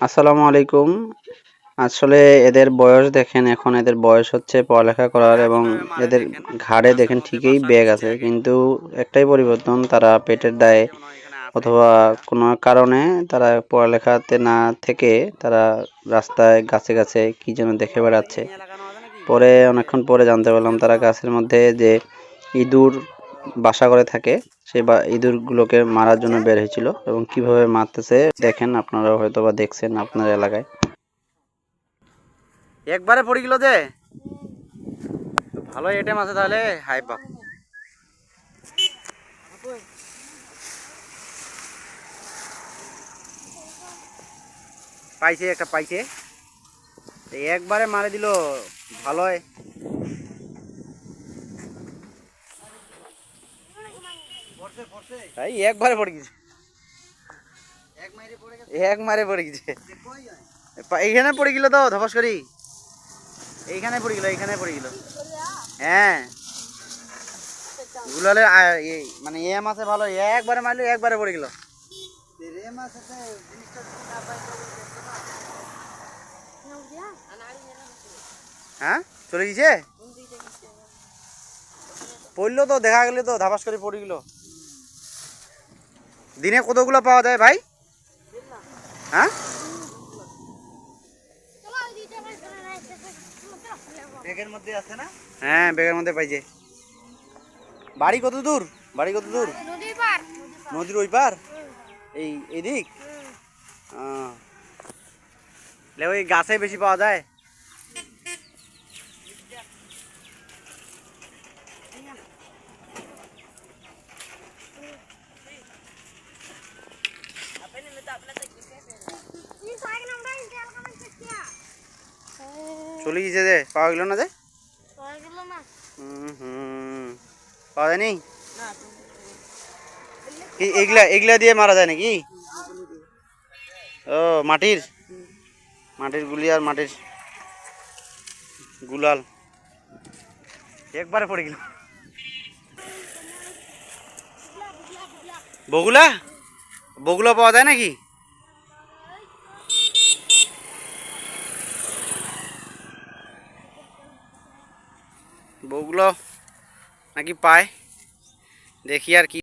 আসসালামু আলাইকুম। আসলে এদের বয়স দেখেন, এখন এদের বয়স হচ্ছে পড়ালেখা করার এবং এদের ঘাড়ে দেখেন ঠিকই ব্যাগ আছে, কিন্তু একটাই পরিবর্তন, তারা পেটের দায়ে অথবা কোনো কারণে তারা পড়ালেখাতে না থেকে তারা রাস্তায় গাছে গাছে কি যেন দেখে বেড়াচ্ছে। পরে অনেকক্ষণ পরে জানতে পারলাম তারা গাছের মধ্যে যে ইঁদুর বাসা করে থাকে সেই বা ইঁদুরগুলোকে মারার জন্য বের হয়েছিল এবং কীভাবে মারতেছে দেখেন আপনারা হয়তো বা দেখছেন আপনার এলাকায়। একবারে পড়ে গেল যে? ভালো এটেম আছে তাহলে হাই বাপ। পাইছে, একটা পাইছে। একবারে মারে দিল, ভালোই। এই একবারে পড়ে গেছে। এক মারে পড়ে গেছে? এইখানে পড়ে গেল তো ধপাস করি। এইখানে পড়ে গেল এইখানে পড়ে গেল। হ্যাঁ। গুলালে মানে এ মাসে ভালো একবারে মারলো একবারে পড়ে গেল। হ্যাঁ? চলে গেছে? পড়ল তো দেখা গেলে তো ধাপাস করে পড়ে গেল। দিনে কতগুলো পাওয়া যায় ভাই? হ্যাঁ? ব্যাগের মধ্যে হ্যাঁ ব্যাগের মধ্যে পাইছে বাড়ি কত দূর? বাড়ি কত দূর? নদীর ওই পার এই এদিক। ওই গাছে বেশি পাওয়া যায়? চলে গেছে যে? পাওয়া গেল না যে? পাওয়া যায়নি? কি এগুলা এগুলা দিয়ে মারা যায় নাকি? ও মাটির? মাটির গুলি আর মাটির গুলাল। একবারে পড়ে গেল। বগুলা? বগুলা পাওয়া যায় নাকি? বগুলো নাকি পায়? দেখি আর কি